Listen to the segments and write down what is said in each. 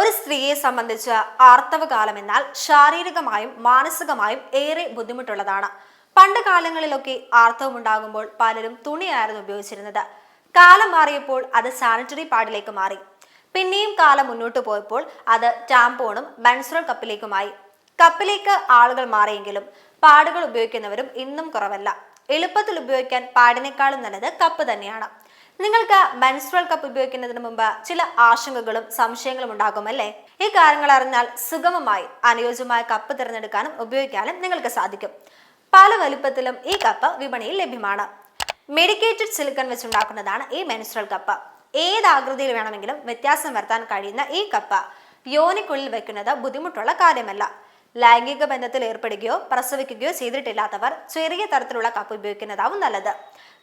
ഒരു സ്ത്രീയെ സംബന്ധിച്ച് ആർത്തവകാലം എന്നാൽ ശാരീരികമായും മാനസികമായും ഏറെ ബുദ്ധിമുട്ടുള്ളതാണ്. പണ്ട് കാലങ്ങളിലൊക്കെ ആർത്തവം ഉണ്ടാകുമ്പോൾ പലരും തുണിയായിരുന്നു ഉപയോഗിച്ചിരുന്നത്. കാലം മാറിയപ്പോൾ അത് സാനിറ്ററി പാഡിലേക്ക് മാറി. പിന്നെയും കാലം മുന്നോട്ട് പോയപ്പോൾ അത് ടാംപോണും മെൻസുറൽ കപ്പിലേക്കുമായി. കപ്പിലേക്ക് ആളുകൾ മാറിയെങ്കിലും പാടുകൾ ഉപയോഗിക്കുന്നവരും ഇന്നും കുറവല്ല. എളുപ്പത്തിൽ ഉപയോഗിക്കാൻ പാടിനേക്കാളും നല്ലത് കപ്പ് തന്നെയാണ്. നിങ്ങൾക്ക് മെൻസ്ട്രൽ കപ്പ് ഉപയോഗിക്കുന്നതിന് മുമ്പ് ചില ആശങ്കകളും സംശയങ്ങളും ഉണ്ടാകുമല്ലേ ഈ കാര്യങ്ങൾ അറിഞ്ഞാൽ സുഗമമായി അനുയോജ്യമായ കപ്പ് തിരഞ്ഞെടുക്കാനും ഉപയോഗിക്കാനും നിങ്ങൾക്ക് സാധിക്കും. പല വലുപ്പത്തിലും ഈ കപ്പ് വിപണിയിൽ ലഭ്യമാണ്. മെഡിക്കേറ്റഡ് സിലിക്കൺ വെച്ചുണ്ടാക്കുന്നതാണ് ഈ മെൻസ്ട്രൽ കപ്പ് ഏത് ആകൃതിയിൽ വേണമെങ്കിലും വ്യത്യാസം വരുത്താൻ കഴിയുന്ന ഈ കപ്പ് യോനിക്കുള്ളിൽ വെക്കുന്നത് ബുദ്ധിമുട്ടുള്ള കാര്യമല്ല. ലൈംഗിക ബന്ധത്തിൽ ഏർപ്പെടുകയോ പ്രസവിക്കുകയോ ചെയ്തിട്ടില്ലാത്തവർ ചെറിയ തരത്തിലുള്ള കപ്പ് ഉപയോഗിക്കുന്നതാവും നല്ലത്.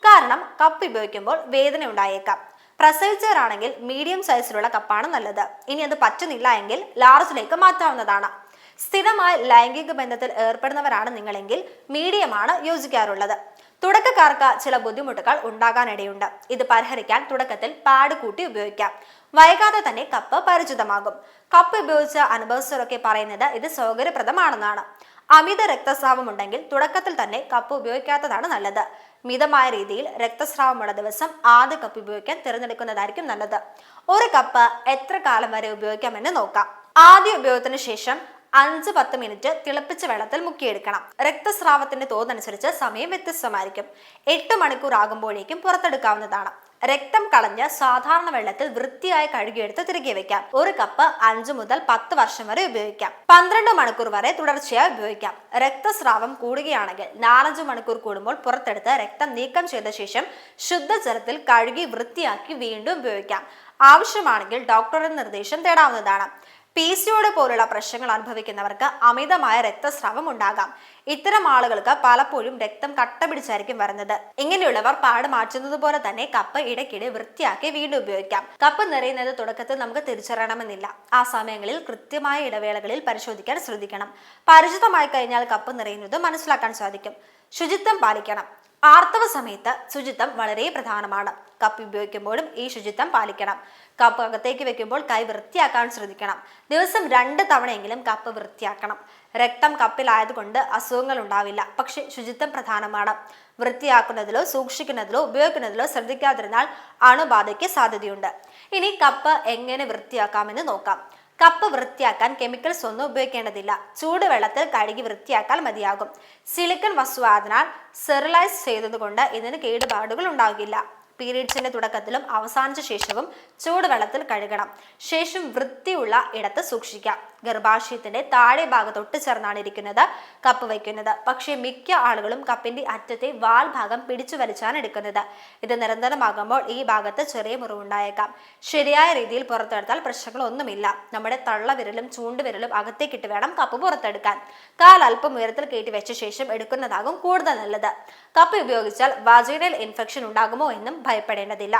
കാരണം കപ്പ് ഉപയോഗിക്കുമ്പോൾ വേദന ഉണ്ടായേക്കാം. പ്രസവിച്ചവരാണെങ്കിൽ മീഡിയം സൈസിലുള്ള കപ്പാണ് നല്ലത്. ഇനി അത് പറ്റുന്നില്ല എങ്കിൽ ലാർജിലേക്ക് മാറ്റാവുന്നതാണ്. സ്ഥിരമായി ലൈംഗിക ബന്ധത്തിൽ ഏർപ്പെടുന്നവരാണ് നിങ്ങളെങ്കിൽ മീഡിയമാണ് യോജിക്കാറുള്ളത്. തുടക്കക്കാർക്ക് ചില ബുദ്ധിമുട്ടുകൾ ഉണ്ടാകാനിടയുണ്ട്. ഇത് പരിഹരിക്കാൻ തുടക്കത്തിൽ പാഡ് കൂട്ടി ഉപയോഗിക്കാം. വൈകാതെ തന്നെ കപ്പ് പരിചിതമാകും. കപ്പ് ഉപയോഗിച്ച അനുഭവസ്ഥരൊക്കെ പറയുന്നത് ഇത് സൗകര്യപ്രദമാണെന്നാണ്. അമിത രക്തസ്രാവം ഉണ്ടെങ്കിൽ തുടക്കത്തിൽ തന്നെ കപ്പ് ഉപയോഗിക്കാത്തതാണ് നല്ലത്. മിതമായ രീതിയിൽ രക്തസ്രാവമുള്ള ദിവസം ആദ്യ കപ്പ് ഉപയോഗിക്കാൻ തിരഞ്ഞെടുക്കുന്നതായിരിക്കും നല്ലത്. ഒരു കപ്പ് എത്ര കാലം വരെ ഉപയോഗിക്കാമെന്ന് നോക്കാം. ആദ്യ ഉപയോഗത്തിന് ശേഷം അഞ്ച് പത്ത് മിനിറ്റ് തിളപ്പിച്ച വെള്ളത്തിൽ മുക്കിയെടുക്കണം. രക്തസ്രാവത്തിന്റെ തോതനുസരിച്ച് സമയം വ്യത്യസ്തമായിരിക്കും. എട്ട് മണിക്കൂർ ആകുമ്പോഴേക്കും പുറത്തെടുക്കാവുന്നതാണ്. രക്തം കളഞ്ഞ് സാധാരണ വെള്ളത്തിൽ വൃത്തിയായി കഴുകിയെടുത്ത് തിരികെ വെക്കാം. ഒരു കപ്പ് അഞ്ചു മുതൽ പത്ത് വർഷം വരെ ഉപയോഗിക്കാം. പന്ത്രണ്ട് മണിക്കൂർ വരെ തുടർച്ചയായി ഉപയോഗിക്കാം. രക്തസ്രാവം കൂടുകയാണെങ്കിൽ നാലഞ്ച് മണിക്കൂർ കൂടുമ്പോൾ പുറത്തെടുത്ത് രക്തം നീക്കം ചെയ്ത ശേഷം ശുദ്ധജലത്തിൽ കഴുകി വൃത്തിയാക്കി വീണ്ടും ഉപയോഗിക്കാം. ആവശ്യമാണെങ്കിൽ ഡോക്ടറുടെ നിർദ്ദേശം തേടാവുന്നതാണ്. പി സിയോട് പോലുള്ള പ്രശ്നങ്ങൾ അനുഭവിക്കുന്നവർക്ക് അമിതമായ രക്തസ്രാവം ഉണ്ടാകാം. ഇത്തരം ആളുകൾക്ക് പലപ്പോഴും രക്തം കട്ട പിടിച്ചായിരിക്കും വരുന്നത്. ഇങ്ങനെയുള്ളവർ പാട് മാറ്റുന്നത് പോലെ തന്നെ കപ്പ് ഇടയ്ക്കിടെ വൃത്തിയാക്കി വീണ്ടും ഉപയോഗിക്കാം. കപ്പ് നിറയുന്നത് തുടക്കത്തിൽ നമുക്ക് തിരിച്ചറിയണമെന്നില്ല. ആ സമയങ്ങളിൽ കൃത്യമായ ഇടവേളകളിൽ പരിശോധിക്കാൻ ശ്രദ്ധിക്കണം. പരിചിതമായി കഴിഞ്ഞാൽ കപ്പ് നിറയുന്നത് മനസ്സിലാക്കാൻ സാധിക്കും. ശുചിത്വം പാലിക്കണം. ആർത്തവ സമയത്ത് ശുചിത്വം വളരെ പ്രധാനമാണ്. കപ്പ് ഉപയോഗിക്കുമ്പോഴും ഈ ശുചിത്വം പാലിക്കണം. കപ്പ് അകത്തേക്ക് വെക്കുമ്പോൾ കൈ വൃത്തിയാക്കാൻ ശ്രദ്ധിക്കണം. ദിവസം രണ്ട് തവണയെങ്കിലും കപ്പ് വൃത്തിയാക്കണം. രക്തം കപ്പിലായതുകൊണ്ട് അസുഖങ്ങൾ ഉണ്ടാവില്ല. പക്ഷെ ശുചിത്വം പ്രധാനമാണ്. വൃത്തിയാക്കുന്നതിലോ സൂക്ഷിക്കുന്നതിലോ ഉപയോഗിക്കുന്നതിലോ ശ്രദ്ധിക്കാതിരുന്നാൽ അണുബാധയ്ക്ക് സാധ്യതയുണ്ട്. ഇനി കപ്പ് എങ്ങനെ വൃത്തിയാക്കാമെന്ന് നോക്കാം. കപ്പ് വൃത്തിയാക്കാൻ കെമിക്കൽസ് ഒന്നും ഉപയോഗിക്കേണ്ടതില്ല. ചൂടുവെള്ളത്തിൽ കഴുകി വൃത്തിയാക്കാൻ മതിയാകും. സിലിക്കൺ വസ്തുവായതിനാൽ സെറിലൈസ് ചെയ്തതുകൊണ്ട് ഇതിന് കേടുപാടുകൾ ഉണ്ടാകില്ല. പീരീഡ്സിന്റെ തുടക്കത്തിലും അവസാനിച്ച ശേഷവും ചൂടുവെള്ളത്തിൽ കഴുകണം. ശേഷം വൃത്തിയുള്ള ഇടത്ത് സൂക്ഷിക്കാം. ഗർഭാശയത്തിന്റെ താഴെ ഭാഗത്ത് ചേർന്നാണ് ഇരിക്കുന്നത് കപ്പ് വയ്ക്കുന്നത്. പക്ഷേ മിക്ക ആളുകളും കപ്പിന്റെ അറ്റത്തെ വാൽ ഭാഗം പിടിച്ചു വലിച്ചാണ് എടുക്കുന്നത്. ഇത് നിരന്തരമാകുമ്പോൾ ഈ ഭാഗത്ത് ചെറിയ മുറിവുണ്ടായേക്കാം. ശരിയായ രീതിയിൽ പുറത്തെടുത്താൽ പ്രശ്നങ്ങളൊന്നുമില്ല. നമ്മുടെ തള്ളവിരലും ചൂണ്ടുവിരലും അകത്തേക്കിട്ട് വേണം കപ്പ് പുറത്തെടുക്കാൻ. കാൽ അല്പം ഉയരത്തിൽ കയറ്റി വെച്ച ശേഷം എടുക്കുന്നതാകും കൂടുതൽ നല്ലത്. കപ്പ് ഉപയോഗിച്ചാൽ വാജിനൽ ഇൻഫെക്ഷൻ ഉണ്ടാകുമോ എന്നും ഭയപ്പെടേണ്ടതില്ല.